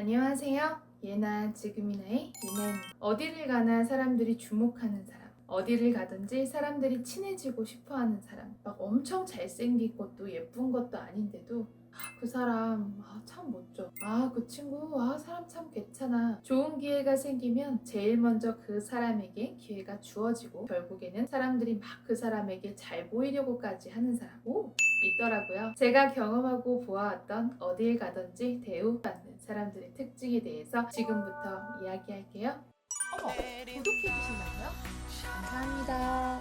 안녕하세요. 예나 지금이나의 예나입니다. 어디를 가나 사람들이 주목하는 사람. 어디를 가든지 사람들이 친해지고 싶어 하는 사람. 막 엄청 잘생긴 것도 예쁜 것도 아닌데도 아, 그 사람 아, 참. 아, 그 친구 아, 사람 참 괜찮아. 좋은 기회가 생기면 제일 먼저 그 사람에게 기회가 주어지고 결국에는 사람들이 막 그 사람에게 잘 보이려고까지 하는 사람. 오, 있더라고요. 제가 경험하고 보아왔던 어딜 가든지 대우받는 사람들의 특징에 대해서 지금부터 이야기할게요. 어머, 구독해주신다고요? 감사합니다.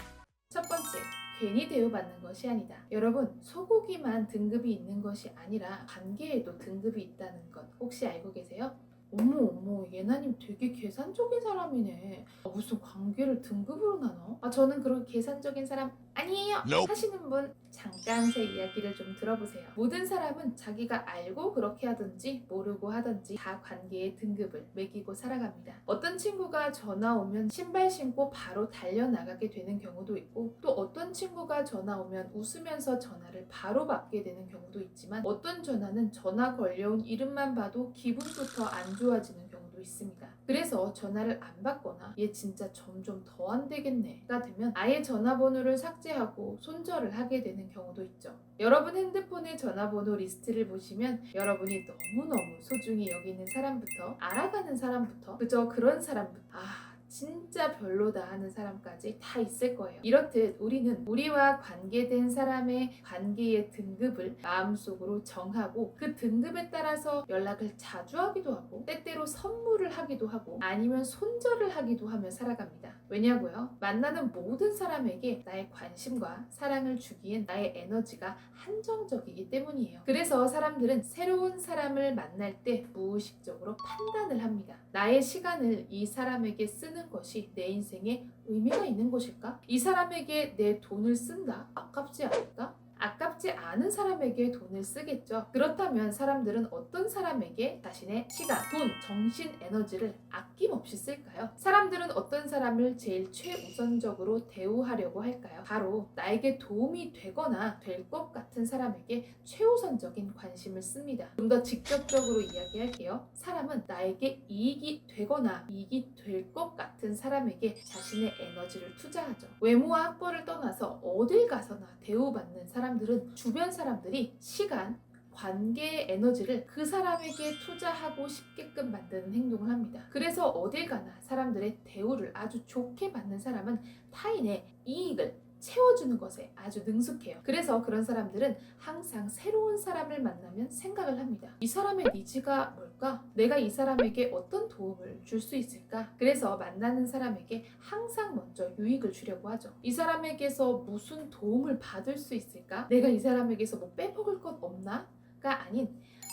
첫 번째, 괜히 대우받는 것이 아니다. 여러분, 소고기만 등급이 있는 것이 아니라 관계에도 등급이 있다는 것 혹시 알고 계세요? 어머 어머 예나님 되게 계산적인 사람이네 아, 무슨 관계를 등급으로 나눠? 아 저는 그런 계산적인 사람 아니에요. Nope. 하시는 분 잠깐 제 이야기를 좀 들어보세요. 모든 사람은 자기가 알고 그렇게 하든지 모르고 하든지 다 관계의 등급을 매기고 살아갑니다. 어떤 친구가 전화 오면 신발 신고 바로 달려나가게 되는 경우도 있고 또 어떤 친구가 전화 오면 웃으면서 전화를 바로 받게 되는 경우도 있지만 어떤 전화는 전화 걸려온 이름만 봐도 기분부터 안 좋아지는 경우도 있습니다. 그래서 전화를 안 받거나 얘 진짜 점점 더 안 되겠네가 되면 아예 전화번호를 삭제하고 손절을 하게 되는 경우도 있죠. 여러분 핸드폰의 전화번호 리스트를 보시면 여러분이 너무너무 소중히 여기는 사람부터 알아가는 사람부터 그저 그런 사람부터 아 진짜 별로다 하는 사람까지 다 있을 거예요. 이렇듯 우리는 우리와 관계된 사람의 관계의 등급을 마음속으로 정하고 그 등급에 따라서 연락을 자주 하기도 하고 때때로 선물을 하기도 하고 아니면 손절을 하기도 하며 살아갑니다. 왜냐고요? 만나는 모든 사람에게 나의 관심과 사랑을 주기엔 나의 에너지가 한정적이기 때문이에요. 그래서 사람들은 새로운 사람을 만날 때 무의식적으로 판단을 합니다. 나의 시간을 이 사람에게 쓰는 것이 내 인생에 의미가 있는 것일까? 이 사람에게 내 돈을 쓴다? 아깝지 않을까? 아깝지 않은 사람에게 돈을 쓰겠죠. 그렇다면 사람들은 어떤 사람에게 자신의 시간, 돈, 정신, 에너지를 아낌없이 쓸까요? 사람들은 어떤 사람을 제일 최우선적으로 대우하려고 할까요? 바로 나에게 도움이 되거나 될 것 같은 사람에게 최우선적인 관심을 씁니다. 좀 더 직접적으로 이야기할게요. 사람은 나에게 이익이 되거나 이익이 될 것 같은 사람에게 자신의 에너지를 투자하죠. 외모와 학벌을 떠나서 어딜 가서나 대우받는 사람 들은 주변 사람들이 시간, 관계의 에너지를 그 사람에게 투자하고 싶게끔 만드는 행동을 합니다. 그래서 어딜 가나 사람들의 대우를 아주 좋게 받는 사람은 타인의 이익을 채워주는 것에 아주 능숙해요. 그래서 그런 사람들은 항상 새로운 사람을 만나면 생각을 합니다. 이 사람의 니즈가 뭘 까? 내가 이 사람에게 어떤 도움을 줄 수 있을까? 그래서 만나는 사람에게 항상 먼저 유익을 주려고 하죠. 이 사람에게서 무슨 도움을 받을 수 있을까? 내가 이 사람에게서 뭐 빼먹을 것 없나? 가 아닌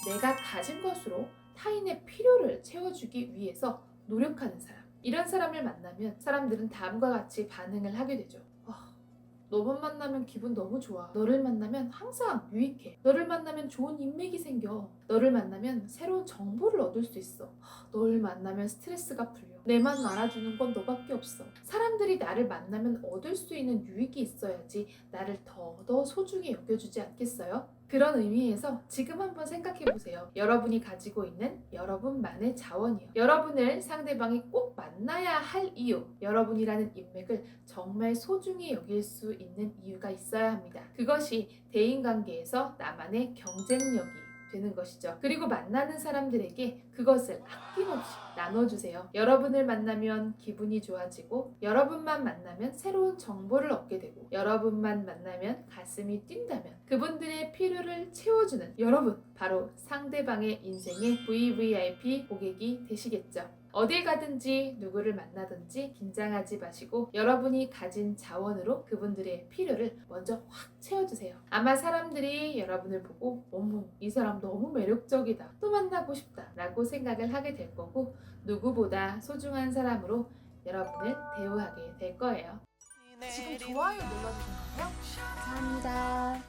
내가 가진 것으로 타인의 필요를 채워주기 위해서 노력하는 사람. 이런 사람을 만나면 사람들은 다음과 같이 반응을 하게 되죠. 아, 너만 만나면 기분 너무 좋아. 너를 만나면 항상 유익해. 너를 만나면 좋은 인맥이 생겨. 너를 만나면 새로운 정보를 얻을 수 있어. 하, 너를 만나면 스트레스가 풀려. 내만 알아주는 건 너밖에 없어. 사람들이 나를 만나면 얻을 수 있는 유익이 있어야지 나를 더더 소중히 여겨주지 않겠어요? 그런 의미에서 지금 한번 생각해 보세요. 여러분이 가지고 있는 여러분만의 자원이요. 여러분을 상대방이 꼭 만나야 할 이유, 여러분이라는 인맥을 정말 소중히 여길 수 있는 이유가 있어야 합니다. 그것이 대인관계에서 나만의 경쟁력이 되는 것이죠. 그리고 만나는 사람들에게 그것을 아낌없이 나눠주세요. 여러분을 만나면 기분이 좋아지고, 여러분만 만나면 새로운 정보를 얻게 되고, 여러분만 만나면 가슴이 뛴다면, 그분들의 필요를 채워주는 여러분, 바로 상대방의 인생의 VVIP 고객이 되시겠죠. 어딜 가든지 누구를 만나든지 긴장하지 마시고 여러분이 가진 자원으로 그분들의 필요를 먼저 확 채워주세요. 아마 사람들이 여러분을 보고 어머 이 사람 너무 매력적이다 또 만나고 싶다 라고 생각을 하게 될 거고 누구보다 소중한 사람으로 여러분을 대우하게 될 거예요. 지금 좋아요 눌러주신 거예요? 감사합니다.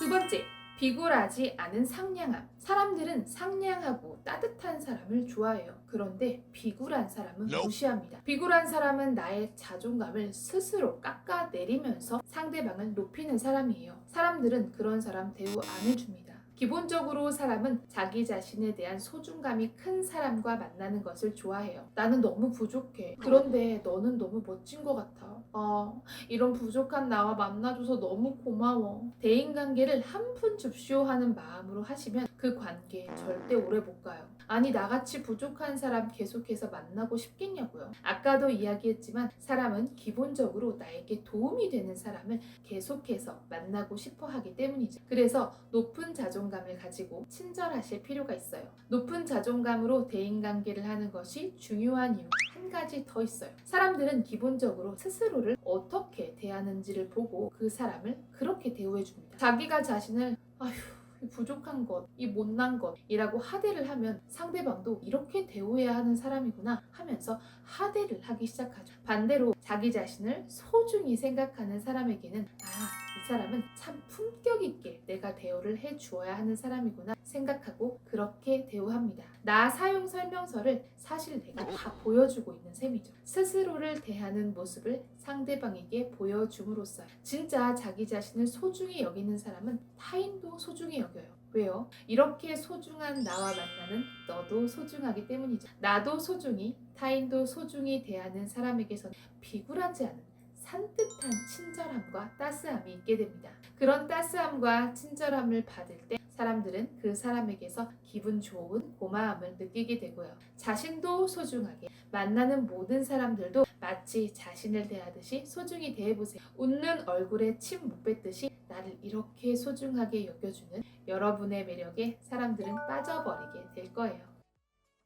두 번째, 비굴하지 않은 상냥함. 사람들은 상냥하고 따뜻한 사람을 좋아해요. 그런데 비굴한 사람은. 무시합니다. 비굴한 사람은 나의 자존감을 스스로 깎아내리면서 상대방을 높이는 사람이에요. 사람들은 그런 사람 대우 안 해줍니다. 기본적으로 사람은 자기 자신에 대한 소중감이 큰 사람과 만나는 것을 좋아해요. 나는 너무 부족해. 그런데 너는 너무 멋진 것 같아. 아, 이런 부족한 나와 만나줘서 너무 고마워. 대인 관계를 한 푼 줍쇼 하는 마음으로 하시면 그 관계 절대 오래 못 가요. 아니, 나같이 부족한 사람 계속해서 만나고 싶겠냐고요. 아까도 이야기했지만 사람은 기본적으로 나에게 도움이 되는 사람을 계속해서 만나고 싶어 하기 때문이죠. 그래서 높은 자존감을 가지고 친절하실 필요가 있어요. 높은 자존감으로 대인관계를 하는 것이 중요한 이유 한 가지 더 있어요. 사람들은 기본적으로 스스로를 어떻게 대하는지를 보고 그 사람을 그렇게 대우해 줍니다. 자기가 자신을 아휴 이 부족한 것, 이 못난 것이라고 하대를 하면 상대방도 이렇게 대우해야 하는 사람이구나 하면서 하대를 하기 시작하죠. 반대로 자기 자신을 소중히 생각하는 사람에게는 아, 이 사람은 참 품격 있게 내가 대우를 해 주어야 하는 사람이구나 생각하고 그렇게 대우합니다. 나 사용 설명서를 사실 내가 다 보여주고 있는 셈이죠. 스스로를 대하는 모습을 상대방에게 보여줌으로써 진짜 자기 자신을 소중히 여기는 사람은 타인도 소중히 여겨요. 왜요? 이렇게 소중한 나와 만나는 너도 소중하기 때문이죠. 나도 소중히, 타인도 소중히 대하는 사람에게서는 비굴하지 않은 산뜻한 친절함과 따스함이 있게 됩니다. 그런 따스함과 친절함을 받을 때 사람들은 그 사람에게서 기분 좋은 고마움을 느끼게 되고요. 자신도 소중하게 만나는 모든 사람들도 마치 자신을 대하듯이 소중히 대해보세요. 웃는 얼굴에 침 못 뱉듯이 나를 이렇게 소중하게 여겨주는 여러분의 매력에 사람들은 빠져버리게 될 거예요.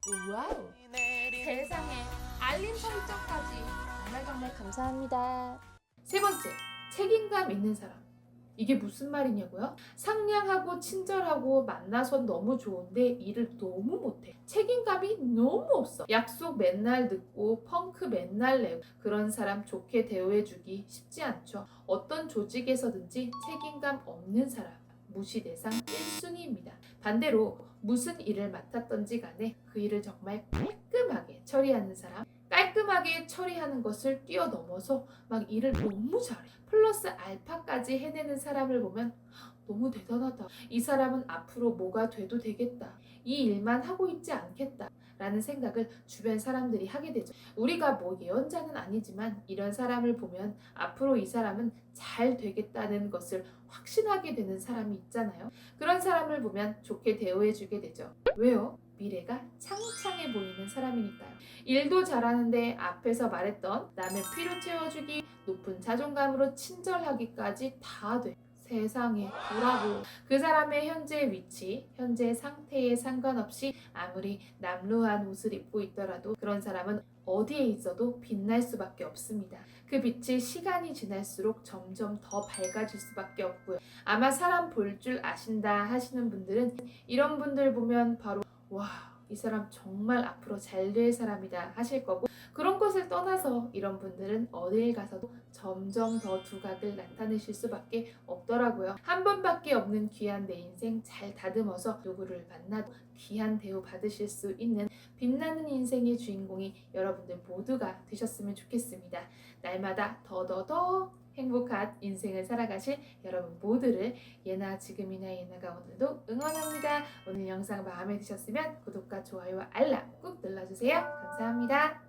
와우. 세상에 알림 설정까지 정말 정말 감사합니다. 세 번째, 책임감 있는 사람. 이게 무슨 말이냐고요? 상냥하고 친절하고 만나선 너무 좋은데 일을 너무 못해. 책임감이 너무 없어. 약속 맨날 늦고 펑크 맨날 내고 그런 사람 좋게 대우해주기 쉽지 않죠. 어떤 조직에서든지 책임감 없는 사람. 무시 대상 1순위입니다. 반대로 무슨 일을 맡았던지 간에 그 일을 정말 깔끔하게 처리하는 사람. 깔끔하게 처리하는 것을 뛰어넘어서 막 일을 너무 잘해. 플러스 알파까지 해내는 사람을 보면 너무 대단하다. 이 사람은 앞으로 뭐가 돼도 되겠다. 이 일만 하고 있지 않겠다. 라는 생각을 주변 사람들이 하게 되죠. 우리가 뭐 예언자는 아니지만 이런 사람을 보면 앞으로 이 사람은 잘 되겠다는 것을 확신하게 되는 사람이 있잖아요. 그런 사람을 보면 좋게 대우해주게 되죠. 왜요? 미래가 창창해 보이는 사람이니까요. 일도 잘하는데 앞에서 말했던 남의 필요 채워주기, 높은 자존감으로 친절하기까지 다 돼. 세상에 보라고 그 사람의 현재 위치, 현재 상태에 상관없이 아무리 남루한 옷을 입고 있더라도 그런 사람은 어디에 있어도 빛날 수밖에 없습니다. 그 빛이 시간이 지날수록 점점 더 밝아질 수밖에 없고요. 아마 사람 볼 줄 아신다 하시는 분들은 이런 분들 보면 바로 와, 이 사람 정말 앞으로 잘 될 사람이다 하실 거고 그런 것을 떠나서 이런 분들은 어딜 가서도 점점 더 두각을 나타내실 수밖에 없더라고요. 한 번밖에 없는 귀한 내 인생 잘 다듬어서 누구를 만나도 귀한 대우 받으실 수 있는 빛나는 인생의 주인공이 여러분들 모두가 되셨으면 좋겠습니다. 날마다 더더더 행복한 인생을 살아가실 여러분 모두를 예나 지금이나 예나가 오늘도 응원합니다. 오늘 영상 마음에 드셨으면 구독과 좋아요와 알람 꾹 눌러주세요. 감사합니다.